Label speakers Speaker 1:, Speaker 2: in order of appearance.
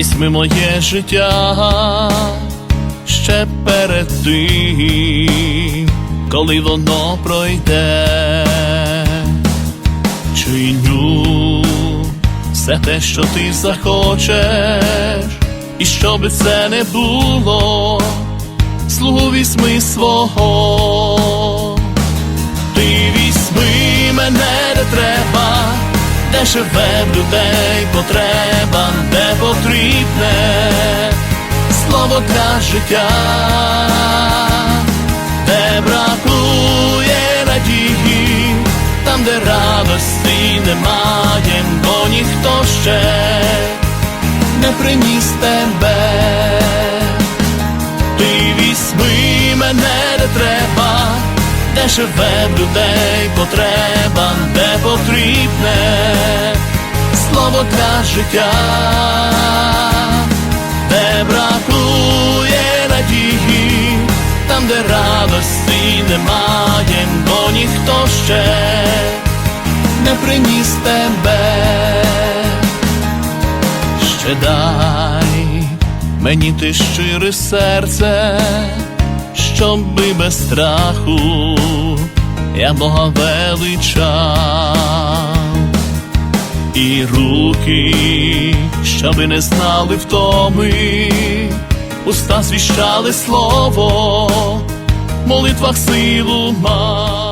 Speaker 1: візьми моє життя ще перед тим, коли воно пройде, чиню все те, що ти захочеш, і що би це не було, слугу візьми свого, ти візьми мене де треба, де живе людей потреба, де потрібне слово для життя, де бракує надії, там, де радості немає, бо ніхто ще не приніс тебе. Ти візьми мене де треба, де живе людей потреба, де потрібне слово для життя, де бракує надії, там, де радості немає, бо ніхто ще не приніс тебе. Ще дай мені ти щире серце, щоби без страху я Бога величав, і руки, щоби не знали втоми, уста звіщали слово, в молитвах силу мав.